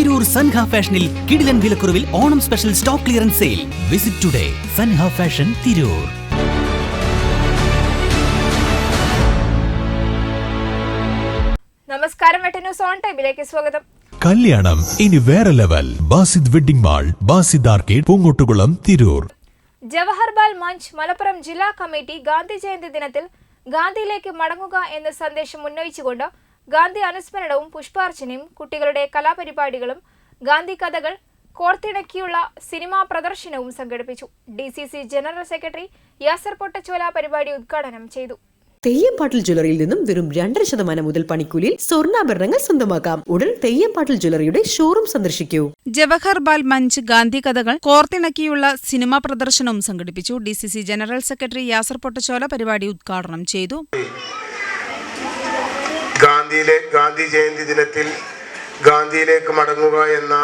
തിരൂർ സൻഹ ഫാഷനിൽ കിടിലൻ വിലക്കുറവിൽ Onam special stock clearance sale. Visit today Sanha fashion Tirur. നമസ്കാരം വെട്ട ന്യൂസ് ഓൺ ടൈമിലേക്ക് സ്വാഗതം. കല്യാണം ഇനി വേറെ level. Basid wedding mall Basid arcade Poongottukulam Tirur. Jawaharlal Manch Malappuram ജില്ലാ കമ്മിറ്റി ഗാന്ധി ജയന്തി ദിനത്തിൽ ഗാന്ധിയിലേക്ക് മടങ്ങുക എന്ന സന്ദേശം ഉന്നയിച്ചുകൊണ്ട് ഗാന്ധി അനുസ്മരണവും പുഷ്പാർച്ചനയും കുട്ടികളുടെ കലാപരിപാടികളും ഗാന്ധി കഥകൾ കോർത്തിണക്കിയുള്ള സിനിമാ പ്രദർശനവും സംഘടിപ്പിച്ചു. D C C general secretary Yasar Pottachola പരിപാടി ഉദ്ഘാടനം ചെയ്തു. തെയ്യംപാട്ടിൽ ജ്വല്ലറിയിൽ നിന്നും വെറും രണ്ടര ശതമാനം മുതൽ പണിക്കൂലിയിൽ സ്വർണാഭരണങ്ങൾ സ്വന്തമാക്കാം. ഉടൻ തെയ്യംപാട്ടിൽ ജ്വല്ലറിയുടെ ഷോറൂം സന്ദർശിക്കൂ. ജവഹർ ബാൽ മഞ്ച് ഗാന്ധി കഥകൾ കോർത്തിണക്കിയുള്ള സിനിമാ പ്രദർശനവും സംഘടിപ്പിച്ചു. D C C general secretary Yasar Pottachola പരിപാടി ഉദ്ഘാടനം ചെയ്തു. ഗാന്ധിയിലെ ഗാന്ധി ജയന്തി ദിനത്തിൽ ഗാന്ധിയിലേക്ക് മടങ്ങുക എന്ന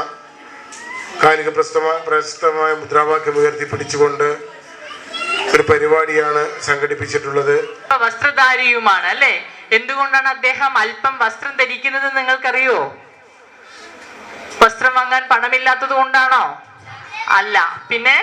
കാലിക പ്രസ്തമ പ്രശസ്തമായ മുദ്രാവാക്യം ഉയർത്തിപ്പിടിച്ചുകൊണ്ട് ഒരു പരിപാടിയാണ് സംഘടിപ്പിച്ചിട്ടുള്ളത്. വസ്ത്രധാരിയുമാണ് അല്ലെ? എന്തുകൊണ്ടാണ് അദ്ദേഹം അല്പം വസ്ത്രം ധരിക്കുന്നത് നിങ്ങൾക്കറിയോ? വസ്ത്രം വാങ്ങാൻ പണമില്ലാത്തത് കൊണ്ടാണോ? അല്ല. പിന്നെ?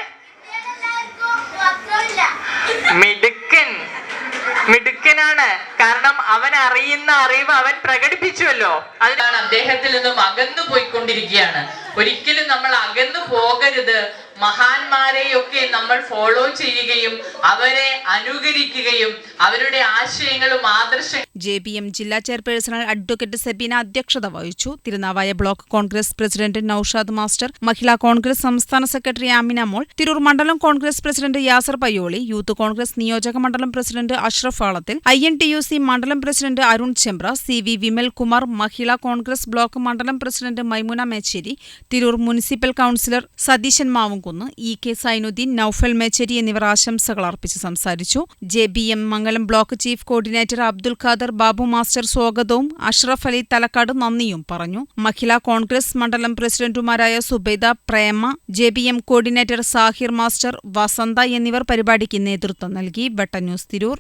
മിടുക്കനാണ് കാരണം അവൻ അറിയുന്ന അറിവ് അവൻ പ്രകടിപ്പിച്ചുവല്ലോ. അതിനാണ് അദ്ദേഹത്തിൽ നിന്നും അകന്നു പോയിക്കൊണ്ടിരിക്കുകയാണ് ഒരിക്കലും നമ്മൾ അകന്നു പോകരുത്. മഹാന്മാരെയൊക്കെ നമ്മൾ ഫോളോ ചെയ്യുകയും അവരെ അനുകരിക്കുകയും അവരുടെ ആശയങ്ങളും ആദർശ ജെ ബി എം ജില്ലാ ചെയർപേഴ്സണൽ അഡ്വക്കേറ്റ് സെബീന അധ്യക്ഷത വഹിച്ചു. Tirunavaya block Congress president Naushad master Mahila Congress സംസ്ഥാന സെക്രട്ടറി ആമിന മോൾ തിരൂർ മണ്ഡലം കോൺഗ്രസ് പ്രസിഡന്റ് യാസർ പയ്യോളി യൂത്ത് കോൺഗ്രസ് നിയോജക മണ്ഡലം president Ashraf Alathil I N T U C മണ്ഡലം president Arun Chembra C V Vimal Kumar Mahila Congress block മണ്ഡലം president Maimuna Mecheri Tirur municipal councillor Satheesan Mavumkunnu E K Sainudheen Naufal Mecheri എന്നിവർ ആശംസകൾ അർപ്പിച്ച് സംസാരിച്ചു. J B M Mangalam block chief coordinator Abdul Khader Babu master സ്വാഗതവും അഷ്റഫ് അലി തലക്കാട് നന്ദിയും പറഞ്ഞു. മഹിളാ കോൺഗ്രസ് മണ്ഡലം പ്രസിഡന്റുമാരായ Zubaida Prema J B M coordinator Zahir master Vasantha എന്നിവർ പരിപാടിക്ക് നേതൃത്വം നൽകി. വെട്ട ന്യൂസ് തിരൂർ.